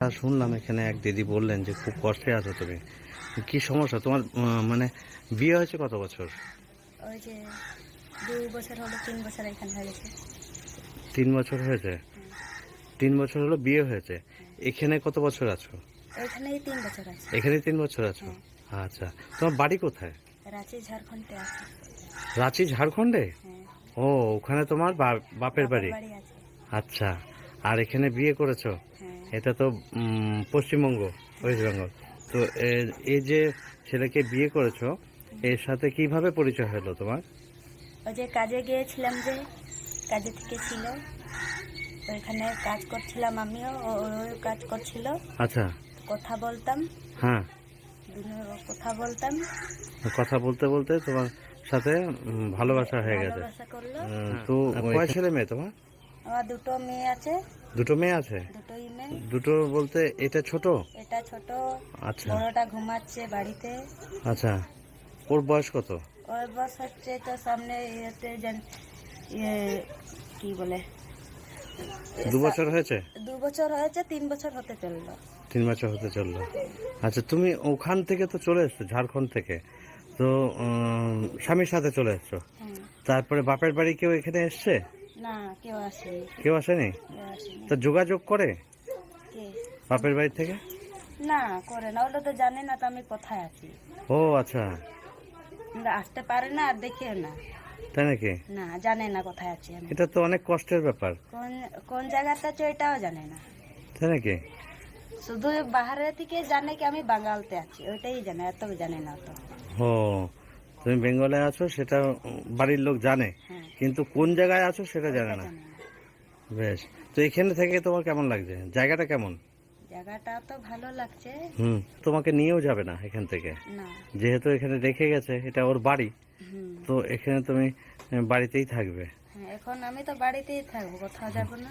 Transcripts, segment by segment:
আর শুনলাম এখানে এক দিদি বললেন যে খুব কষ্টে আছো তুমি। কি সমস্যা? তোমার মানে বিয়ে হয়েছে কত বছর? ওই যে দু বছর হলো তিন বছর এখানে হয়ে গেছে। তিন বছর হয়েছে? তিন বছর হলো বিয়ে হয়েছে। এখানে কত বছর আছো? ওইখানেই তিন বছর আছে। এখানে তিন বছর আছো? আচ্ছা তোমার বাড়ি কোথায়? রাঁচি ঝাড়খণ্ডে আছে। রাঁচি ঝাড়খণ্ডে? হ্যাঁ। ও ওখানে তোমার বাপের বাড়ি? আচ্ছা আর এখানে বিয়ে করেছ? হ্যাঁ এটা তো পশ্চিমবঙ্গ ওয়েস্ট বেঙ্গল। তো এই যে ছেলেকে বিয়ে করেছ এর সাথে কীভাবে পরিচয় হলো তোমার? ওই যে কাজে গিয়েছিলাম যে কাজে থেকে ছিল। ওইখানে কাজ করছিলাম আমিও ও ওই কাজ করছিল। আচ্ছা। কথা বলতাম। হ্যাঁ। কথা বলতাম। কথা বলতে বলতে তোমার সাথে ভালোবাসা হয়ে গেছে। ভালোবাসা করল। তো কয় ছেলে মেয়ে তোমার? আমার দুটো মেয়ে আছে। দুটো মেয়ে আছে? দুটোই মেয়ে। দুটো বলতে এটা ছোট? এটা ছোট। আচ্ছা। বড়টা ঘুমাচ্ছে বাড়িতে। আচ্ছা। ওর বয়স কত? ওর বস হচ্ছে তো সামনে ইয়েতে যেন ইয়ে কি বলে? দু বছর হয়েছে? দু বছর হয়েছে তিন বছর হতে চলল। তিন বছর হতে চলল। আচ্ছা তুমি ওখান থেকে তো চলে এসছো ঝাড়খণ্ড থেকে। তো স্বামীর সাথে চলে এসছো। তারপরে বাপের বাড়ি কেউ এখানে এসছে? না কেউ আসেনি। কেউ আসেনি? আসেনি। যোগাযোগ করে বাপের বাড়ি থেকে? না করে না। ওটা তো জানে না তো আমি কোথায় আছি। ও আচ্ছা। আসতে পারে না আর দেখেও না। তাই নাকি? না জানে না কোথায় আছি আমি। এটা তো অনেক কষ্টের ব্যাপার। কোন কোন জায়গাতে আছে ওইটাও জানে না। তাই নাকি? শুধু বাহারে থেকে জানে কি আমি বাঙালতে আছি ওইটাই জানে এত জানে না তো। ও তুমি বেঙ্গলে আছো সেটা বাড়ির লোক জানে। হ্যাঁ। কিন্তু কোন জায়গায় আছো সেটা জানে না। বেশ। তো এখানে থেকে তোমার কেমন লাগছে? জায়গাটা কেমন? জায়গাটা তো ভালো লাগছে। হুম তোমাকে নিয়েও যাবে না এখান থেকে। না। যেহেতু এখানে রেখে গেছে এটা ওর বাড়ি। তো এখানে তুমি বাড়িতেই থাকবে। হ্যাঁ এখন আমি তো বাড়িতেই থাকব কোথাও যাব না।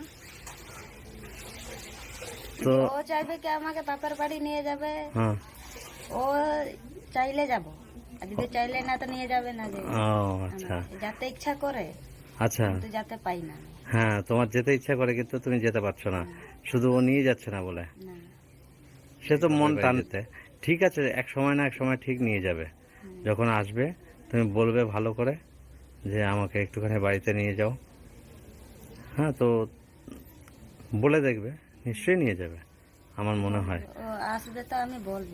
তো ও চাইবে কি আমাকে বাপের বাড়ি নিয়ে যাবে? হ্যাঁ। ও চাইলে যাব। যদি চাইলে না তো নিয়ে যাবে না যে। ও আচ্ছা। যাতে ইচ্ছা করে আচ্ছা। কিন্তু যাতে পাই না। হ্যাঁ তোমার যেতে ইচ্ছা করে কিন্তু তুমি যেতে পারছ না। শুধু ও নিয়ে যাচ্ছে না বলে। সে তো মন টানতে ঠিক আছে এক সময় না এক সময় ঠিক নিয়ে যাবে। যখন আসবে তুমি বলবে ভালো করে যে আমাকে একটুখানি বাড়িতে নিয়ে যাও। হ্যাঁ তো বলে দেখবে নিশ্চয়ই নিয়ে যাবে। আমার মনে হয়। আসবে তো আমি বলব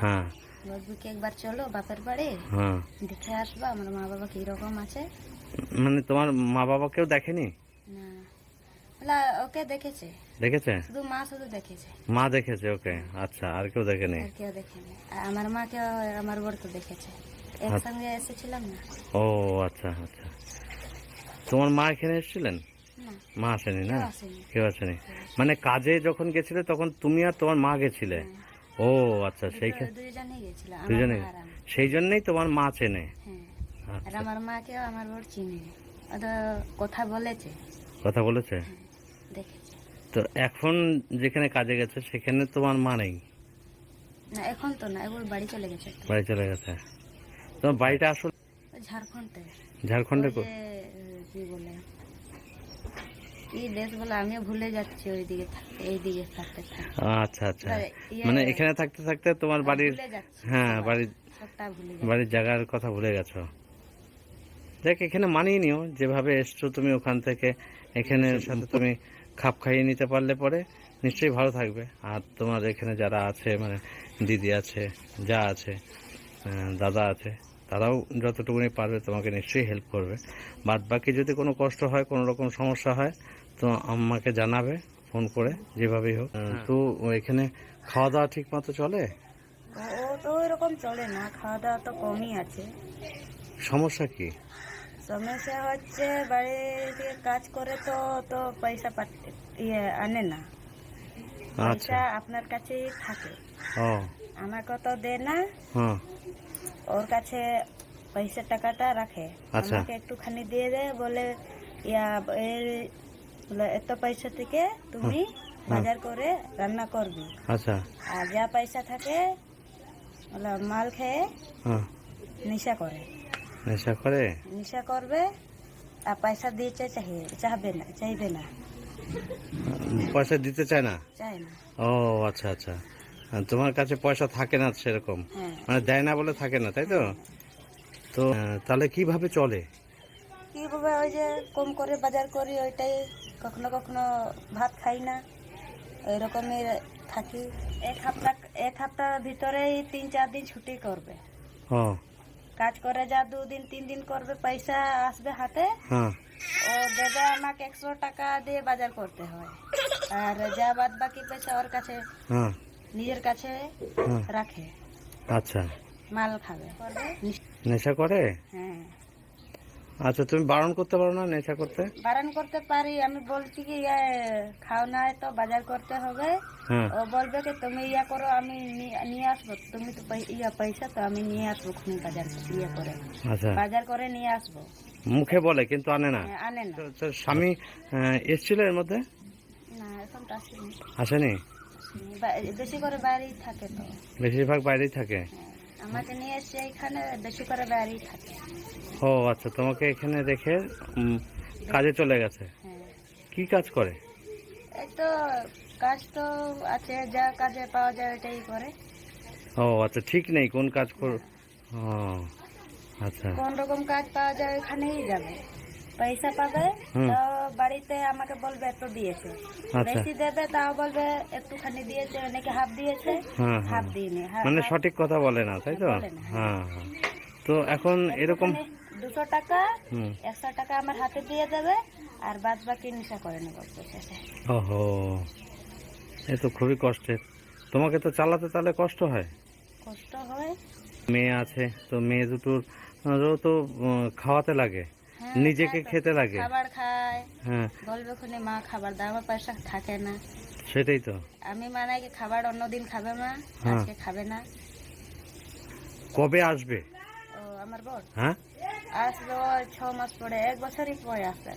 হ্যাঁ একবার চলো বাপের বাড়ি? হ্যাঁ। দেখে আসবা আমার মা বাবা কীরকম আছে? মানে তোমার মা বাবাকেও দেখেনি? না। ওকে দেখেছে। দেখেছে? শুধু মা শুধু দেখেছে। মা দেখেছে ওকে। আচ্ছা আর কেউ দেখেনি? আর কেউ দেখেনি। আমার মাকেও আমার বর তো দেখেছে। একসঙ্গে এসেছিলাম না। ও আচ্ছা আচ্ছা। তোমার মা এখানে এসেছিলেন? মা আসেনি না? কেউ আসেনি। মানে কাজে যখন গেছিলে তখন তুমি আর তোমার মা গেছিলে? ও আচ্ছা সেই দুজনে আর সেই জন্যই তোমার মা চেনে। হ্যাঁ আর আচ্ছা আমার মাকেও আমার বর চিনে। ও কথা বলেছে। কথা বলেছে? দেখেছে। তো এখন যেখানে কাজে গেছে সেখানে তোমার মা নেই? না এখন তো না এবার বাড়ি চলে গেছে বাড়ি চলে গেছে। তোমার বাড়িটা আসলে ঝাড়খণ্ডে। ঝাড়খণ্ডে কি বলে? কি দেশ বলে আমিও ভুলে যাচ্ছি ওইদিকে থাকতে এইদিকে থাকতে আচ্ছা আচ্ছা। ইয়ে- মানে এখানে থাকতে থাকতে তোমার বাড়ির হ্যাঁ বাড়ির সবটা ভুলে যাচ্ছি বাড়ির জায়গার কথা ভুলে গেছো। দেখ এখানে মানিয়ে নিও যেভাবে এসছো তুমি ওখান থেকে এখানে সাথে তুমি খাপ খাইয়ে নিতে পারলে পরে নিশ্চয়ই ভালো থাকবে। আর তোমার এখানে যারা আছে মানে দিদি আছে যা আছে দাদা আছে তারাও যতটুকুনি পারবে তোমাকে নিশ্চয়ই হেল্প করবে। বাদ বাকি যদি কোনো কষ্ট হয় কোনো রকম সমস্যা হয় তো আমাকে জানাবে ফোন করে যেভাবেই হোক। তো এখানে খাওয়া দাওয়া ঠিক মতো চলে তো ওইরকম চলে না খাওয়া দাওয়া তো কমই আছে। সমস্যা কি? সমস্যা হচ্ছে বাড়ি থেকে কাজ করে তো তো পয়সা ইয়ে আনে না। আচ্ছা। পয়সা আপনার কাছেই থাকে। ও। আমাকে তো দেয় না। হ্যাঁ। ওর কাছে পয়সা টাকাটা রাখে। আচ্ছা। আমাকে একটুখানি দিয়ে দেয় বলে ইয়া এর বলে এত পয়সা থেকে তুমি বাজার করে রান্না করবি। আচ্ছা। আর যা পয়সা থাকে বলে মাল খেয়ে হ্যাঁ নেশা করে। নেশা করে? নেশা করবে আর পয়সা দিতে চাহিয়ে চাহবে না চাইবে না। পয়সা দিতে চায় না? চাই না। ও আচ্ছা আচ্ছা। তোমার কাছে পয়সা থাকে না সেরকম। হ্যাঁ। মানে দেয় না বলে থাকে না তাই তো? তো তাহলে কীভাবে চলে? কীভাবে ওই যে কম করে বাজার করি ওইটাই কখনো কখনো ভাত খাই না। ওই রকমের থাকি। এক সপ্তাহ এক সপ্তাহের ভিতরেই তিন চার দিন ছুটি করবে। কাজ করে যা দুদিন তিন দিন করবে পয়সা আসবে হাতে। হ্যাঁ। ও দেবে আমাকে একশো টাকা দিয়ে বাজার করতে হয়। আর যা বাদ বাকি পয়সা ওর কাছে। হ্যাঁ। নিজের কাছে রাখে। আচ্ছা। মাল খাবে। নেশা করে? হ্যাঁ। আচ্ছা তুমি বারণ করতে পারো না নেশা করতে? বারণ করতে পারি আমি বলছি কি খাও না তো বাজার করতে হবে। হ্যাঁ। ও বলবে কি তুমি ইয়া করো আমি নিয়ে আসব। তুমি তো ইয়া পয়সা তো আমি নিয়ে আসব খুনি বাজার ইয়ে করে। আচ্ছা। বাজার করে নিয়ে আসব। মুখে বলে কিন্তু আনে না। হ্যাঁ, আনে না। তো স্বামী এসছিল এর মধ্যে? না এখন আসেনি। আসেনি? বেশি করে বাইরেই থাকে তো। বেশিরভাগ বাইরেই থাকে? হ্যাঁ, আমাকে নিয়ে এসে এখানে বেশি করে বাইরেই থাকে। ও আচ্ছা তোমাকে এখানে রেখে কাজে চলে গেছে? হ্যাঁ। কি কাজ করে? এই তো কাজ তো আছে যা কাজে পাওয়া যায় ওইটাই করে। ও আচ্ছা ঠিক নেই কোন কাজ কর ও আচ্ছা। কোন রকম কাজ পাওয়া যায় ওখানেই যাবে। পয়সা পাবে। তো বাড়িতে আমাকে বলবে এত দিয়েছে। আচ্ছা। বেশি দেবে তাও বলবে একটুখানি দিয়েছে অনেকে হাফ দিয়েছে। হ্যাঁ হাফ হ্যাঁ দিইনি মানে সঠিক কথা বলে না তাই তো? হ্যাঁ। হ্যাঁ তো এখন এরকম দুশো টাকা একশো টাকা আমার হাতে দিয়ে দেবে আর বাদ বাকি নেশা করে নেব ওহো এ তো খুবই কষ্টের। তোমাকে তো চালাতে তাহলে কষ্ট হয়? কষ্ট হয়। মেয়ে আছে তো মেয়ে দুটোর তো খাওয়াতে লাগে। হ্যাঁ, নিজেকে খেতে লাগে। খাবার খায়। হ্যাঁ। বলবে খুনি মা খাবার দাও আমার পয়সা থাকে না। সেটাই তো। আমি মানে কি খাবার অন্যদিন খাবে মা হ্যাঁ। আজকে খাবে না। কবে আসবে? ও আমার বর? হ্যাঁ? আসবে ছ মাস পরে এক বছরই পরে আসবে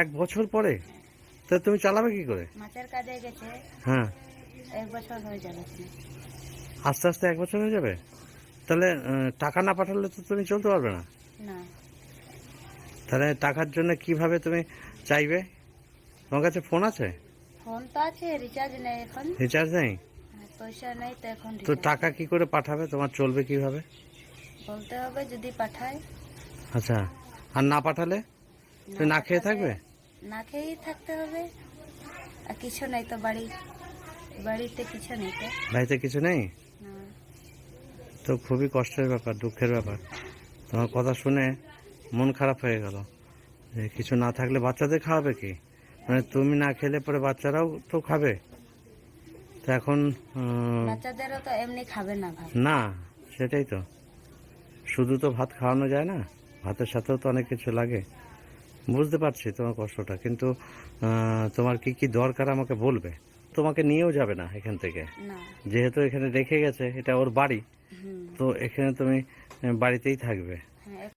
এক বছর পরে? তা তুমি চালাবে কি করে? মাছের কাজে গেছে। হ্যাঁ। এক বছর হয়ে যাবে আস্তে আস্তে এক বছর হয়ে যাবে? তাহলে টাকা না পাঠালে তো তুমি চলতে পারবে না। না। তাহলে টাকার জন্য কীভাবে তুমি চাইবে? তোমার কাছে ফোন আছে? ফোন তো আছে রিচার্জ নেই এখন। রিচার্জ নেই? পয়সা নেই তো এখন তো টাকা কি করে পাঠাবে? তোমার চলবে কীভাবে? বলতে হবে যদি পাঠায়। আচ্ছা আর না পাঠালে? তুমি না খেয়ে থাকবে? না খেয়েই থাকতে হবে। আর কিছু নেই তো বাড়ি। বাড়িতে কিছু নেই তো। বাড়িতে কিছু নেই? তো খুবই কষ্টের ব্যাপার দুঃখের ব্যাপার। তোমার কথা শুনে মন খারাপ হয়ে গেল। যে কিছু না থাকলে বাচ্চাদের খাওয়াবে কি? মানে তুমি না খেলে পরে বাচ্চারাও তো খাবে। তো এখন বাচ্চাদেরও তো এমনি খাবে না না সেটাই তো। শুধু তো ভাত খাওয়ানো যায় না ভাতের সাথেও তো অনেক কিছু লাগে। বুঝতে পারছি তোমার কষ্টটা কিন্তু তোমার কি কি দরকার আমাকে বলবে? তোমাকে নিয়েও যাবে না এখান থেকে। যেহেতু এখানে রেখে গেছে এটা ওর বাড়ি। তো এখানে তুমি বাড়িতেই থাকবে। হ্যাঁ